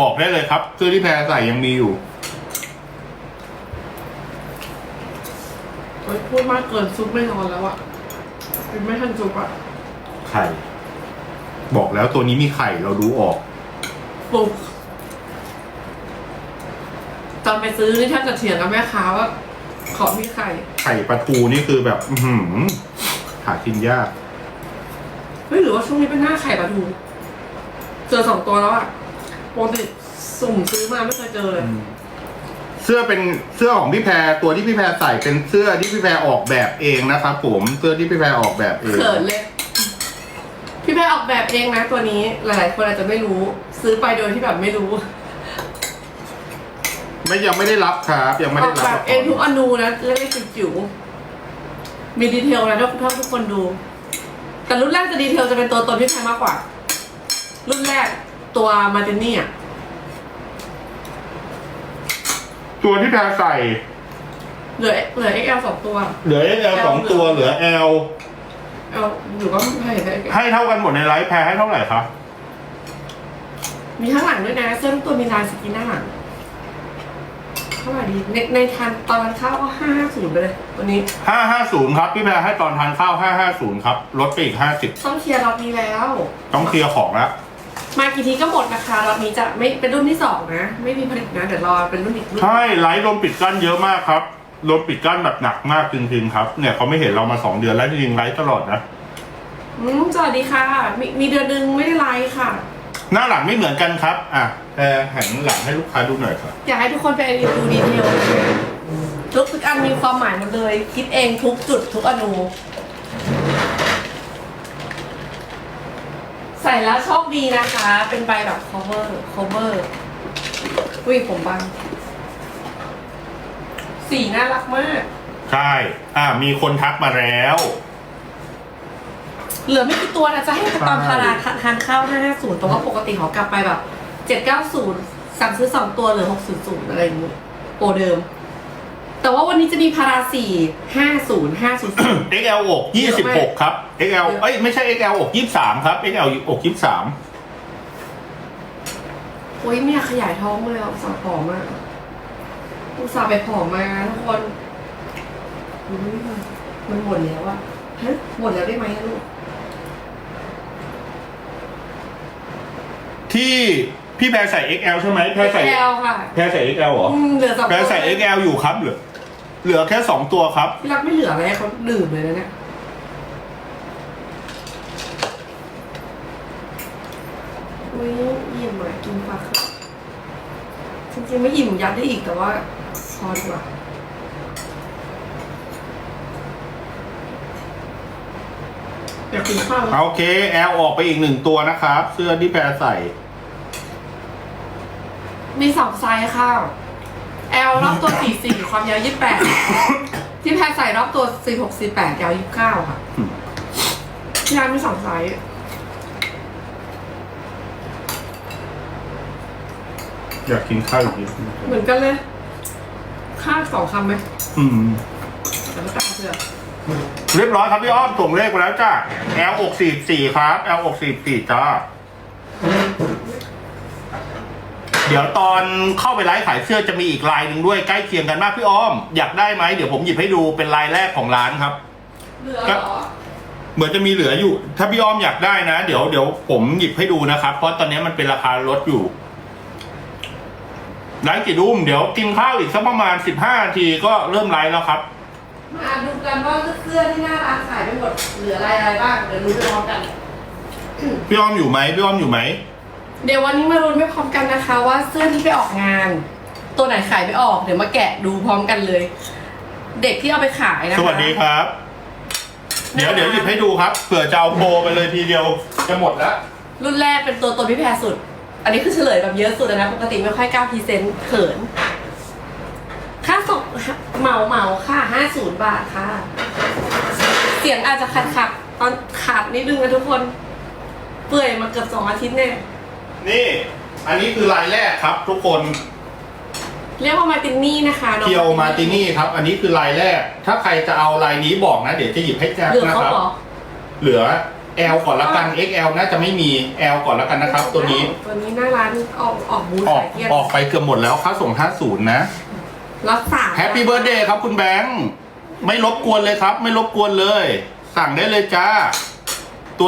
บอกได้เลยครับ เสื้อที่แพรใส่ยังมีอยู่ โอ๊ยพูดมากเกินซุปไม่นอนแล้วอะกินไม่ทันซุปอะไข่ บอกแล้วตัวนี้มีไข่เราดูออก ปลุกตอนไปซื้อนี่ถ้าจะเถียงกับแม่ค้าว่า ขอมีไข่ ไข่ปลาทูนี่คือแบบอือหือหากินยาก เฮ้ยหรือว่าช่วงนี้เป็นหน้าไข่ปลาทู เจอสองตัวแล้วอะ ปกติสุ่มซื้อมาไม่เคยเจอเลย เสื้อเป็นเสื้อของพี่แพรตัวที่พี่แพรใส่เป็นเสื้อที่พี่แพรออกแบบเองนะครับผมเสื้อที่พี่แพรออกแบบเอง เขินเลย พี่แม่ออกแบบเองนะตัวนี้ หลายๆคนอาจจะไม่รู้ ซื้อไปโดยที่แบบไม่รู้ ไม่ยังไม่ได้รับครับยังไม่อได้อกรับแบบเองทุกอนูนะเล็กๆจิ๋วๆมีดีเทลนะถ้าถ้าทุกคนดู แต่รุ่นแรกจะดีเทลจะเป็นตัวตนพี่แพรมากกว่า รุ่นแรก ตัวมาเตนี่อะตัวที่แพรใส่ เหลือเหลือ XL สองตัว เหลือ XL สองตัวเหลือ L เอาอยู่ก็ไม่เห็นได้ให้เท่ากันหมดในไลฟ์แพรให้เท่าไหร่ครับมีข้างหลังด้วยนะเสื้อทุกตัวมีลายสกินหน้าหลังเท่าไหร่ดีในในทันตอนเข้าก็ห้าศูนย์ไปเลยวันนี้ห้าห้าศูนย์ครับ พี่แพรให้ตอนทานข้าวห้าห้าศูนย์ครับลดไปอีกห้าสิบต้องเคลียร์รอบนี้แล้ว ต้องเคลียร์ของแล้ว มากี่ทีก็หมดนะคะรอบนี้จะไม่เป็นรุ่นที่สองนะ ไม่มีผลิตนะเดี๋ยวรอเป็นรุ่นอีกรุ่นใช่ไลฟ์โดนปิดกั้นเยอะมากครับโดนปิดกั้นแบบหนักมากจริงๆครับ เนี่ยเขาไม่เห็นเรามาสองเดือนแล้วจริงๆไลฟ์ตลอดนะอืมสวัสดีค่ะ มีมีเดือนหนึงไม่ได้ไลฟ์ค่ะ หน้าหลังไม่เหมือนกันครับ อะแพรหันหลังให้ลูกค้าดูหน่อยครับอยากให้ทุกคนไปดูดีเทลทุกอันมีความหมายหมดเลย คิดเองทุกจุดทุกอนู ใส่แล้วโชคดีนะคะ เป็นใบแบบ cover cover อุ้ยผมบังสีน่ารักมาก ใช่ อ่า มีคนทักมาแล้ว เหลือไม่กี่ตัวนะจะให้ตอนพาราทานข้าว 550แต่ว่าปกติเขากลับไปแบบ 790 สั่งซื้อ 2 ตัวเหลือ 600 อะไรอย่างเงี้ยโปรเดิม แต่ว่าวันนี้จะมีพารา4 50 500 XL อก26 ครับ XL เอ้ยไม่ใช่ XL อก23 ครับ XL อก23 โอ้ยไม่อยากขยายท้องเลยอะอุตส่าห์ผอมมากอุตส่าห์ไปผอมมาทุกคนอุ๊ยมันหมดแล้วอะฮะหมดแล้วได้ไหมอะลูกที่พี่แพรใส่ XL ใช่ไหมแพรใส่ แอลค่ะ แพรใส่ XL เหรอ อืมเหลือสองแพรใส่ XL อยู่ครับเหลือ เหลือแค่สองตัวครับ พี่รักไม่เหลืออะไรให้เขาดื่มเลยนะเนี่ยอุ้ยอิ่มอะกินปลาค่ะจริงๆไม่อิ่มยัดได้อีกแต่ว่าพอดีกว่าอยากกินข้าวแล้วโอเค L ออกไปอีกหนึ่งตัวนะครับ เสื้อที่แพรใส่ มีสองไซส์ค่ะ L รอบตัว 44 ความยาว 28 ที่แพรใส่รอบตัว 46 48 ยาว 29 ค่ะอืมที่ร้านมีสองไซส์อยากกินข้าวอีกนิดนึงเหมือนกันเลย ค่าสองคำไหมอืม แต่ไม่ตามเสื้อเรียบร้อยครับพี่อ้อมส่งเลขไปแล้วจ้า L อก44ครับ L อก44จ้า เดี๋ยวตอนเข้าไปไลฟ์ขายเสื้อจะมีอีกลายหนึ่งด้วยใกล้เคียงกันมากพี่อ้อม อยากได้ไหมเดี๋ยวผมหยิบให้ดูเป็นลายแรกของร้านครับ เหลือเหรอ เหมือนจะมีเหลืออยู่ ถ้าพี่อ้อมอยากได้นะ เดี๋ยวเดี๋ยวผมหยิบให้ดูนะครับ เพราะตอนนี้มันเป็นราคาลดอยู่ไลฟ์กี่ดุมเดี๋ยวกินข้าวอีกสักประมาณ 15นาทีก็เริ่มไลฟ์แล้วครับ มาดูกันว่าเสื้อที่หน้าร้านขายไปหมดเหลืออะไรอะไรบ้างเดี๋ยวรู้ไปพร้อมกัน พี่อ้อมอยู่ไหมพี่อ้อมอยู่ไหม เดี๋ยววันนี้มารุนไม่พร้อมกันนะคะว่าเสื้อที่ไปออกงาน ตัวไหนขายไม่ออกเดี๋ยวมาแกะดูพร้อมกันเลย เด็กที่เอาไปขายนะคะ สวัสดีครับ เดี๋ยวเดี๋ยวหยิบให้ดูครับเผื่อจะเอาโปรไปเลยทีเดียวจะหมดแล้วรุ่นแรกเป็นตัวตนพี่แพรสุด อันนี้คือเฉลยแบบเยอะสุดเลยนะปกติไม่ค่อยกล้าพรีเซนต์เขิน ค่าส่งเหมาเหมาค่ะห้าศูนย์บาทค่ะ เสียงอาจจะขัดขัดๆตอนขาดนิดนึงนะทุกคน เปื่อยมาเกือบสองอาทิตย์แน่ นี่อันนี้คือลายแรกครับ ทุกคนเรียกว่ามาร์ตินนี่นะคะน้องเคียวมาตินี่ครับ อันนี้คือลายแรก ถ้าใครจะเอาลายนี้บอกนะ เดี๋ยวจะหยิบให้แจ็คเหลือนะเขาครับ เหรอเหลือ L ก่อนละกัน XL น่าจะไม่มี L ก่อนละกันนะครับ ตัวนี้ตัวนี้หน้าร้านออกออกบูธออกขายเกลี้ยงออกไปเกือบหมดแล้วค่าส่ง 50 นะ รับสามแฮปปี้เบิร์ดเดย์ครับคุณแบงค์ ไม่รบกวนเลยครับ ไม่รบกวนเลย สั่งได้เลยจ้า